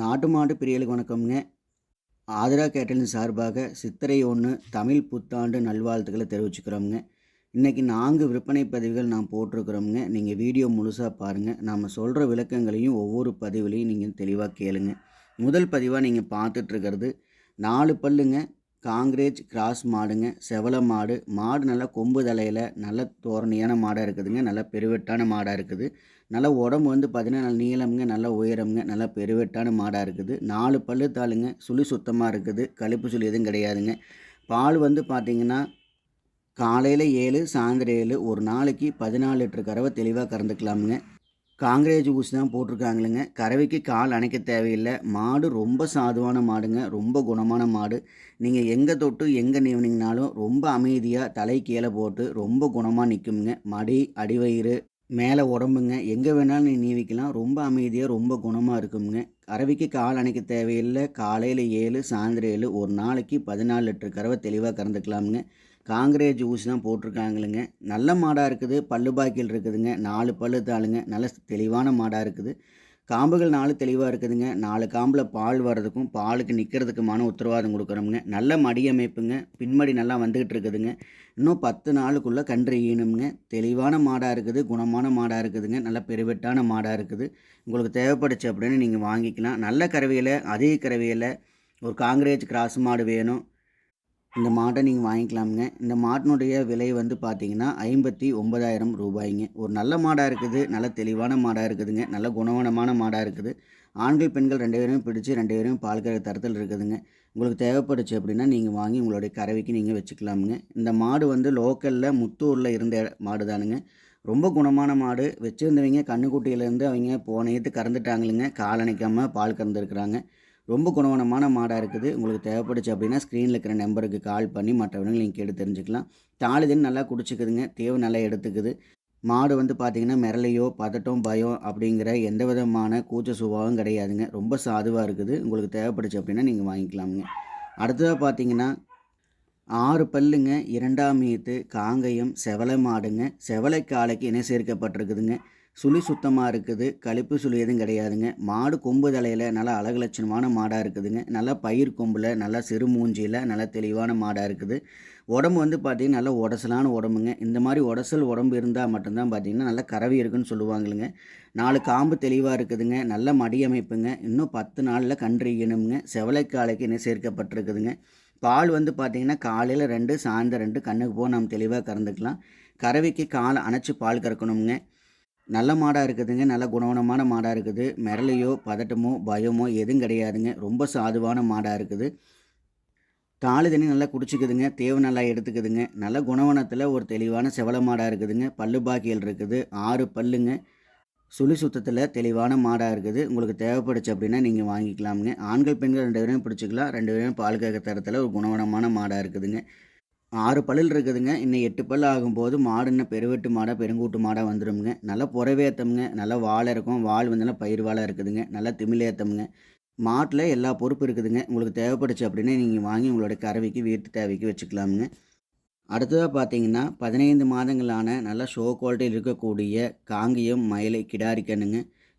நாட்டு மாடு பிரியலுக்கு வணக்கம்ங்க. ஆதரா கேட்டலின் சார்பாக சித்திரை ஒன்று தமிழ் புத்தாண்டு நல்வாழ்த்துக்களை தெரிவிச்சுக்கிறோம்ங்க. இன்றைக்கி நான்கு விற்பனை பதிவுகள் நான் போட்டிருக்கிறோம்ங்க. நீங்கள் வீடியோ முழுசாக பாருங்கள் நாம் சொல்கிற விளக்கங்களையும் ஒவ்வொரு பதிவுலையும் நீங்கள் தெளிவாக கேளுங்க. முதல் பதிவாக நீங்கள் பார்த்துட்ருக்கிறது நாலு பல்லுங்க காங்கிரேஜ் கிராஸ் மாடுங்க செவல மாடு. மாடு நல்லா கொம்பு தலையில் நல்ல தோரணையான மாடாக இருக்குதுங்க. நல்ல பெருவெட்டான மாடாக இருக்குது. நல்ல உடம்பு வந்து பார்த்தீங்கன்னா நல்ல நீளம்ங்க நல்ல உயரம்ங்க நல்ல பெருவெட்டான மாடாக இருக்குது. நாலு பல்லு தாளுங்க சுழி சுத்தமாக இருக்குது. கழிப்பு சுழி எதுவும் கிடையாதுங்க. பால் வந்து பார்த்திங்கன்னா காலையில் ஏழு சாயந்தரம் ஏழு ஒரு நாளைக்கு பதினாலு லிட்டர் கறவை தெளிவாக கறந்துக்கலாமுங்க. காங்கிரேஜ் ஊசி தான் போட்டிருக்காங்களுங்க. கறவைக்கு கால் அணைக்க தேவையில்லை. மாடு ரொம்ப சாதுவான மாடுங்க. ரொம்ப குணமான மாடு. நீங்கள் எங்கே தொட்டு எங்கே நீவினீங்கனாலும் ரொம்ப அமைதியாக தலை கீழே போட்டு ரொம்ப குணமாக நிற்குமுங்க மடி அடிவயிறு மேலே உடம்புங்க. எங்கே வேணாலும் நீ நீவிக்கலாம். ரொம்ப அமைதியாக ரொம்ப குணமாக இருக்குங்க கறவைக்கு கால் அணைக்க தேவையில்லை. காலையில் ஏழு சாயந்தரம் ஏழு ஒரு நாளைக்கு பதினாலு லிட்டர் கறவை தெளிவாக கறந்துக்கலாமுங்க. காங்கிரேஜ் ஊசி தான் போட்டிருக்காங்களுங்க. நல்ல மாடாக இருக்குது. பல்லு பாக்கில் இருக்குதுங்க. நாலு பல்லு தாளுங்க. நல்ல தெளிவான மாடாக இருக்குது. காம்புகள் நாலு தெளிவாக இருக்குதுங்க. நாலு காம்பில் பால் வர்றதுக்கும் பாலுக்கு நிற்கிறதுக்குமான உத்தரவாதம் கொடுக்குறோமுங்க. நல்ல மடி அமைப்புங்க பின்மடி நல்லா வந்துக்கிட்டு இருக்குதுங்க. இன்னும் பத்து நாளுக்குள்ளே கன்று ஈனுங்க தெளிவான மாடாக இருக்குது குணமான மாடாக இருக்குதுங்க. நல்ல பெருவெட்டான மாடாக இருக்குது. உங்களுக்கு தேவைப்படுச்சு அப்படின்னு நீங்கள் வாங்கிக்கலாம். நல்ல கறவையில் அதிக கறவையில் ஒரு காங்கிரேஜ் கிராஸ் மாடு வேணும். இந்த மாட்டை நீங்கள் வாங்கிக்கலாமுங்க. இந்த மாட்டினுடைய விலை வந்து பார்த்தீங்கன்னா ஐம்பத்தி ஒன்பதாயிரம் ரூபாய்ங்க. ஒரு நல்ல மாடாக இருக்குது நல்ல தெளிவான மாடாக இருக்குதுங்க நல்ல குணவனமான மாடாக இருக்குது. ஆண்கள் பெண்கள் ரெண்டு பேரும் பிடிச்சி ரெண்டு பேரும் பால் கற தரத்தில் இருக்குதுங்க. உங்களுக்கு தேவைப்படுச்சு அப்படின்னா நீங்கள் வாங்கி உங்களுடைய கறவைக்கு நீங்கள் வச்சுக்கலாமுங்க. இந்த மாடு வந்து லோக்கலில் முத்தூரில் இருந்த மாடு தானுங்க. ரொம்ப குணமான மாடு. வச்சுருந்தவங்க கண்ணுக்குட்டியிலேருந்து அவங்க போனையத்து கறந்துட்டாங்களுங்க கால் அணைக்காமல் பால் கறந்துருக்குறாங்க. ரொம்ப குணவனமான மாடாக இருக்குது. உங்களுக்கு தேவைப்படுச்சு அப்படின்னா ஸ்க்ரீனில் இருக்கிற நம்பருக்கு கால் பண்ணி மற்றவங்க நீங்கள் கேட்டு தெரிஞ்சுக்கலாம். தாளுதின்னு நல்லா குடிச்சிக்குதுங்க. தேவை நல்லா எடுத்துக்குது. மாடு வந்து பார்த்திங்கன்னா மிரளையோ பதட்டம் பயம் அப்படிங்கிற எந்த விதமான கூச்ச சுபாவம் கிடையாதுங்க. ரொம்ப சாதுவாக இருக்குது. உங்களுக்கு தேவைப்படுச்சு அப்படின்னா நீங்கள் வாங்கிக்கலாமுங்க. அடுத்ததாக பார்த்தீங்கன்னா ஆறு பல்லுங்க இரண்டாம் மீத்து காங்கயம் செவலை மாடுங்க. செவலை காலைக்கு இணை சேர்க்கப்பட்டிருக்குதுங்க. சுழி சுத்தமாக இருக்குது. கழிப்பு சுழி எதுவும் கிடையாதுங்க. மாடு கொம்பு தலையில் நல்லா அழகு லட்சணமான மாடாக இருக்குதுங்க. நல்லா பயிர் கொம்பில் நல்லா சிறு மூஞ்சியில் நல்லா தெளிவான மாடாக இருக்குது. உடம்பு வந்து பார்த்திங்கன்னா நல்லா உடசலான உடம்புங்க. இந்த மாதிரி உடசல் உடம்பு இருந்தால் மட்டும்தான் பார்த்திங்கன்னா நல்லா கறவி இருக்குன்னு சொல்லுவாங்களுங்க. நாலு காம்பு தெளிவாக இருக்குதுங்க. நல்ல மடி அமைப்புங்க. இன்னும் பத்து நாளில் கன்று ஈனுங்க செவலைக்காலைக்கு இணை சேர்க்கப்பட்டிருக்குதுங்க. பால் வந்து பார்த்திங்கன்னா காலையில் ரெண்டு சாயந்தரம் ரெண்டு கண்ணுக்கு போக நம்ம தெளிவாக கறந்துக்கலாம். கறவைக்கு காலை அணைச்சி பால் கறக்கணுங்க நல்ல மாடாக இருக்குதுங்க நல்ல குணவனமான மாடாக இருக்குது. மிரளையோ பதட்டமோ பயமோ எதுவும் கிடையாதுங்க. ரொம்ப சாதுவான மாடாக இருக்குது. தாலு தண்ணி நல்லா குடிச்சிக்குதுங்க தேவை நல்லா எடுத்துக்குதுங்க. நல்ல குணவனத்தில் ஒரு தெளிவான செவல மாடாக இருக்குதுங்க. பல்லு பாக்கியல் இருக்குது. ஆறு பல்லுங்க. சுழி சுத்தத்தில் தெளிவான மாடாக இருக்குது. உங்களுக்கு தேவைப்படுச்சு அப்படின்னா நீங்கள் வாங்கிக்கலாமுங்க. ஆண்கள் பெண்கள் ரெண்டு பேரும் பிடிச்சிக்கலாம். ரெண்டு பேரும் பால் கேட்க தரத்தில் ஒரு குணவனமான மாடாக இருக்குதுங்க. ஆறு பல்லில் இருக்குதுங்க. இன்னும் எட்டு பல் ஆகும்போது மாடு இன்னும் பெருவெட்டு மாடாக பெருங்கூட்டு மாடாக வந்துடும்ங்க நல்லா புறவேத்தமுங்க. நல்லா வாழை இருக்கும். வால் வந்து நல்லா பயிர் வாழை இருக்குதுங்க. நல்லா திமிழேத்தமுங்க மாட்டில் எல்லா பொறுப்பு இருக்குதுங்க. உங்களுக்கு தேவைப்படுச்சு அப்படின்னா நீங்கள் வாங்கி உங்களோட கறவைக்கு வீட்டு தேவைக்கு வச்சுக்கலாமுங்க. அடுத்ததாக பார்த்தீங்கன்னா பதினைந்து மாதங்களான நல்லா ஷோ குவாலிட்டியில் இருக்கக்கூடிய காங்கியம் மயிலை கிடாரி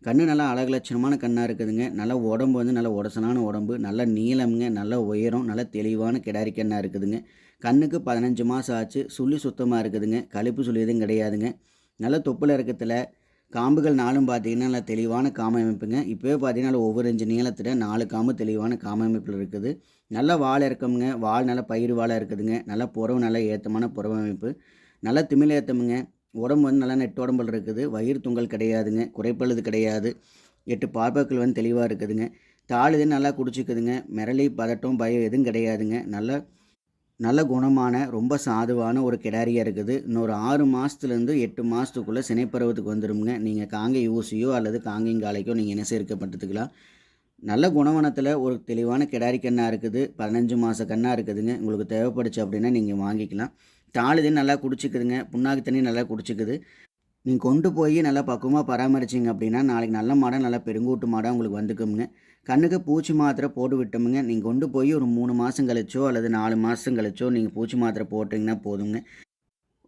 கண்ணு நல்லா அழகு லட்சணமான கண்ணாக இருக்குதுங்க. நல்லா உடம்பு வந்து நல்ல உடசனான உடம்பு நல்ல நீளம்ங்க நல்ல உயரம் நல்ல தெளிவான கிடாரி கண்ணாக இருக்குதுங்க. கண்ணுக்கு பதினஞ்சு மாதம் ஆச்சு சுள்ளி சுத்தமாக இருக்குதுங்க. கழிப்பு சுள்ளி எதுவும் கிடையாதுங்க. நல்ல தொப்புல இறக்கத்தில் காம்புகள் நாளும் பார்த்தீங்கன்னா நல்ல தெளிவான காம அமைப்புங்க. இப்போவே பார்த்தீங்கன்னா ஒவ்வொரு இன்ச்சு நீளத்தில் நாலு காம்பு தெளிவான காம அமைப்பில் இருக்குது. நல்ல வாழை இறக்கமுங்க. வாழ் நல்ல பயிர் வாழை இருக்குதுங்க. நல்ல புறவு நல்ல ஏற்றமான புறவு அமைப்பு. நல்ல திமிழ் ஏற்றமுங்க உடம்பு வந்து நல்லா நெட்டு உடம்புல இருக்குது. வயிறு தொங்கல் கிடையாதுங்க. குறைப்பழுது கிடையாது. எட்டு பார்ப்பக்கள் வந்து தெளிவாக இருக்குதுங்க. தாளுதே நல்லா குடிச்சிக்குதுங்க. மிரளி பதட்டம் பயம் எதுவும் கிடையாதுங்க. நல்ல நல்ல குணமான ரொம்ப சாதுவான ஒரு கிடாரியாக இருக்குது. இன்னொரு ஆறு மாதத்துலேருந்து எட்டு மாதத்துக்குள்ளே சினைப்பருவத்துக்கு வந்துடும்ங்க நீங்கள் காங்கை ஊசியோ அல்லது காங்கைங்காலைக்கோ நீங்கள் என்ன சேர்க்கப்பட்டதுக்கலாம் நல்ல குணவனத்தில் ஒரு தெளிவான கிடாரி கண்ணாக இருக்குது. பதினஞ்சு மாத கண்ணாக இருக்குதுங்க. உங்களுக்கு தேவைப்படுச்சு அப்படின்னா நீங்கள் வாங்கிக்கலாம். தாளுதையும் நல்லா குடிச்சிக்குதுங்க புண்ணாக்கு தண்ணி நல்லா குடிச்சிக்குது. நீங்கள் கொண்டு போய் நல்லா பக்குவமாக பராமரிச்சிங்க அப்படின்னா நாளைக்கு நல்ல மாடம் நல்லா பெருங்கூட்டு மாடம் உங்களுக்கு வந்துக்குமுங்க. கண்ணுக்கு பூச்சி மாத்திரை போட்டு விட்டோமுங்க. நீங்கள் கொண்டு போய் ஒரு மூணு மாதம் கழிச்சோ அல்லது நாலு மாதம் கழிச்சோ நீங்கள் பூச்சி மாத்திரை போட்டிங்கன்னா போதுங்க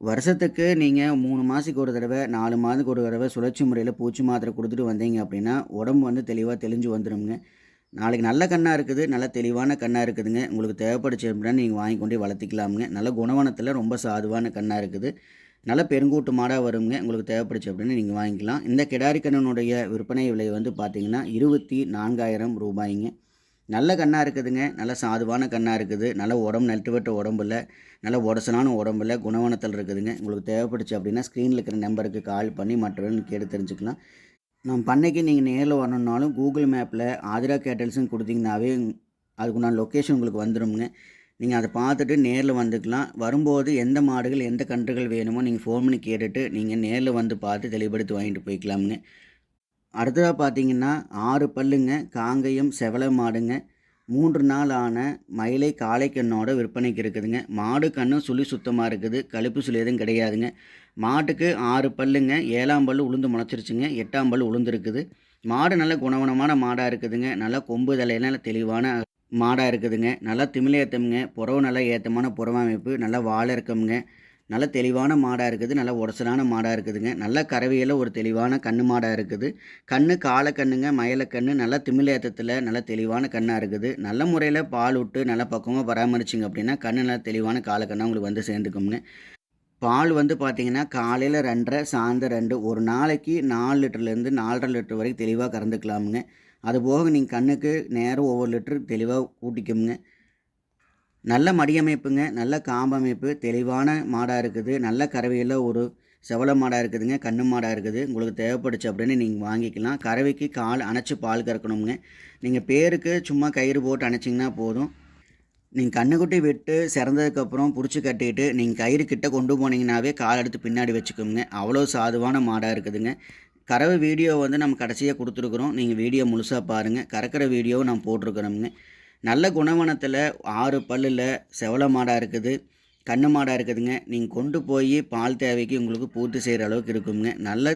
வருஷத்துக்கு நீங்கள் மூணு மாதத்துக்கு ஒரு தடவை நாலு மாதத்துக்கு ஒரு தடவை சுழற்சி முறையில் பூச்சி மாத்திரை கொடுத்துட்டு வந்தீங்க அப்படின்னா உடம்பு வந்து தெளிவாக தெளிஞ்சு வந்துடும்ங்க நாளைக்கு நல்ல கண்ணாக இருக்குது நல்ல தெளிவான கண்ணாக இருக்குதுங்க. உங்களுக்கு தேவைப்படுச்சு அப்படின்னா நீங்கள் வாங்கி கொண்டு வளர்த்திக்கலாமுங்க. நல்ல குணவனத்தில் ரொம்ப சாதுவான கண்ணாக இருக்குது. நல்ல பெருங்கூட்டு மாடாக வருங்க. உங்களுக்கு தேவைப்படுச்சு அப்படின்னு நீங்கள் வாங்கிக்கலாம். இந்த கிடாரி கண்ணனுடைய விற்பனை விலை வந்து பார்த்தீங்கன்னா இருபத்தி நான்காயிரம் ரூபாய்ங்க. நல்ல கண்ணாக இருக்குதுங்க. நல்ல சாதுவான கண்ணாக இருக்குது. நல்ல உடம்பு நட்டு வெட்ட உடம்புல நல்ல உடசலான உடம்புல குணவனத்தில் இருக்குதுங்க. உங்களுக்கு தேவைப்படுச்சு அப்படின்னா ஸ்க்ரீனில் இருக்கிற நம்பருக்கு கால் பண்ணி மற்றவர்கள் கேட்டு தெரிஞ்சுக்கலாம். நம்ம பண்ணைக்கு நீங்கள் நேரில் வரணுன்னாலும் கூகுள் மேப்பில் ஆதிரா கேட்டல்ஸ்னு கொடுத்தீங்கன்னாவே அதுக்குண்டான லொக்கேஷன் உங்களுக்கு வந்துடும்ங்க நீங்கள் அதை பார்த்துட்டு நேரில் வந்துக்கலாம். வரும்போது எந்த மாடுகள் எந்த கன்றுகள் வேணுமோ நீங்கள் ஃபோன் பண்ணி கேட்டுட்டு நீங்கள் நேரில் வந்து பார்த்து தெளிவுபடுத்தி வாங்கிட்டு போய்க்கலாமுங்க. அடுத்ததாக பார்த்தீங்கன்னா ஆறு பல்லுங்க காங்கயம் செவலை மாடுங்க. மூன்று நாள் ஆன மயிலை காளைக்கண்ணோட விற்பனைக்கு இருக்குதுங்க. மாடு கண்ணும் சுழி சுத்தமாக இருக்குது. கழுப்பு சுழி எதுவும் கிடையாதுங்க. மாட்டுக்கு ஆறு பல்லுங்க ஏழாம் பல்லு உளுந்து முளைச்சிருச்சுங்க எட்டாம் பல் உளுந்துருக்குது. மாடு நல்ல குணவனமான மாடாக இருக்குதுங்க. நல்லா கொம்பு தலையெல்லாம் தெளிவான மாடாக இருக்குதுங்க. நல்லா திமிலேத்தமுங்க புறவு நல்லா ஏத்தமான புறவ அமைப்பு நல்லா வாழை இருக்கமுங்க நல்ல தெளிவான மாடாக இருக்குது நல்ல உடசலான மாடாக இருக்குதுங்க. நல்ல கறவையில் ஒரு தெளிவான கண்ணு மாடாக இருக்குது. கண்ணு காலக்கண்ணுங்க மயிலக்கண்ணு நல்ல திமிழேத்தத்தில் நல்ல தெளிவான கண்ணாக இருக்குது. நல்ல முறையில் பால் விட்டு நல்ல பக்குவமாக பராமரிச்சிங்க அப்படின்னா கண்ணு நல்ல தெளிவான காலக்கண்ணாக உங்களுக்கு வந்து சேர்ந்துக்கும்னு. பால் வந்து பார்த்தீங்கன்னா காலையில் ரெண்டரை சாயந்தரம் ரெண்டு ஒரு நாளைக்கு நாலு லிட்டர்லேருந்து நாலரை லிட்டர் வரைக்கும் தெளிவாக கறந்துக்கலாமுங்க. அது போக நீங்கள் கண்ணுக்கு நேரம் ஒவ்வொரு லிட்டருக்கு தெளிவாக கூட்டிக்குமுங்க. நல்ல மடியமைப்புங்க நல்ல காம்பமைப்பு தெளிவான மாடாக இருக்குது. நல்ல கறவையில் ஒரு செவல மாடாக இருக்குதுங்க கண்ணு மாடாக இருக்குது. உங்களுக்கு தேவைப்படுச்சு அப்படின்னு நீங்கள் வாங்கிக்கலாம். கறவைக்கு கால் அணைச்சி பால் கறக்கணுங்க நீங்கள் பேருக்கு சும்மா கயிறு போட்டு அணைச்சிங்கன்னா போதும். நீங்கள் கண்ணுக்குட்டி விட்டு சிறந்ததுக்கப்புறம் பிடிச்சி கட்டிட்டு நீங்கள் கயிறு கிட்ட கொண்டு போனீங்கன்னாவே கால் எடுத்து பின்னாடி வச்சுக்கோங்க. அவ்வளோ சாதுவான மாடாக இருக்குதுங்க. கறவை வீடியோ வந்து நம்ம கடைசியாக கொடுத்துருக்குறோம். நீங்கள் வீடியோ முழுசாக பாருங்கள் கறக்கிற வீடியோவும் நான் போட்டிருக்கிறோமுங்க. நல்ல குணவனத்தில் ஆறு பல்லில் செவல மாடாக இருக்குது. கண்ணு மாடாக இருக்குதுங்க. நீங்கள் கொண்டு போய் பால் தேவைக்கு உங்களுக்கு பூர்த்தி செய்கிற அளவுக்கு இருக்குங்க. நல்ல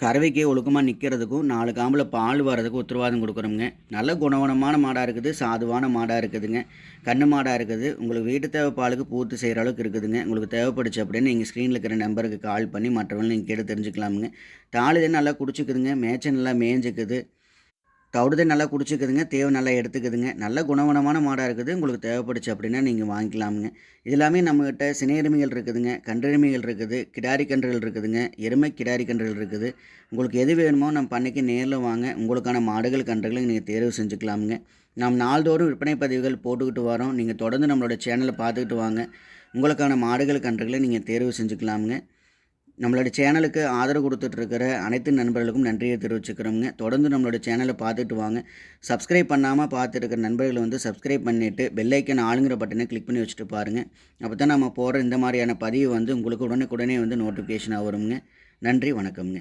கறவைக்கே ஒழுக்கமாக நிற்கிறதுக்கும் நாலு காம்பில் பால் வர்றதுக்கும் உத்தரவாதம் கொடுக்குறோங்க நல்ல குணவனமான மாடாக இருக்குது. சாதுவான மாடாக இருக்குதுங்க. கண்ணு மாடாக இருக்குது. உங்களுக்கு வீட்டு தேவை பாலுக்கு பூர்த்தி செய்கிற அளவுக்கு இருக்குதுங்க. உங்களுக்கு தேவைப்படுச்சு அப்படின்னு நீங்கள் ஸ்க்ரீனில் இருக்கிற நம்பருக்கு கால் பண்ணி மற்றவங்களும் நீங்கள் கேட்டு தெரிஞ்சுக்கலாமுங்க. தாளுதே நல்லா குடிச்சிக்குதுங்க. மேய்ச்சல் நல்லா மேய்ஞ்சிக்குது. தவிடுதே நல்லா குடிச்சிக்குதுங்க தேவை நல்லா எடுத்துக்குதுங்க. நல்ல குணவனமான மாடாக இருக்குது. உங்களுக்கு தேவைப்படுச்சு அப்படின்னா நீங்கள் வாங்கிக்கலாமுங்க. இது எல்லாமே நம்மக்கிட்ட சினையெருமைகள் இருக்குதுங்க கன்றெருமைகள் இருக்குது கிடாரி கன்றுகள் இருக்குதுங்க எருமை கிடாரி கன்றுகள் இருக்குது. உங்களுக்கு எது வேணுமோ நம்ம பண்ணைக்கு நேரில் வாங்க. உங்களுக்கான மாடுகள் கன்றுகளை நீங்கள் தேர்வு செஞ்சுக்கலாமுங்க. நாம் நாள்தோறும் விற்பனை பதிவுகள் போட்டுக்கிட்டு வரோம். நீங்கள் தொடர்ந்து நம்மளோட சேனலை பார்த்துக்கிட்டு வாங்க. உங்களுக்கான மாடுகள் கன்றுகளை நீங்கள் தேர்வு செஞ்சுக்கலாமுங்க. நம்மளோட சேனலுக்கு ஆதரவு கொடுத்துட்ருக்கிற அனைத்து நண்பர்களுக்கும் நன்றியை தெரிவிச்சுக்கிறோங்க தொடர்ந்து நம்மளோட சேனலை பார்த்துட்டு வாங்க. சப்ஸ்கிரைப் பண்ணாமல் பார்த்துருக்கிற நண்பர்களை வந்து சப்ஸ்கிரைப் பண்ணிவிட்டு பெல்லைக்கன் ஆளுங்கிற பட்டனை கிளிக் பண்ணி வச்சுட்டு பாருங்கள் அப்போ தான் நம்ம போகிற இந்த மாதிரியான பதிவு வந்து உங்களுக்கு உடனுக்குடனே வந்து நோட்டிஃபிகேஷனாக வருங்க நன்றி வணக்கம்ங்க.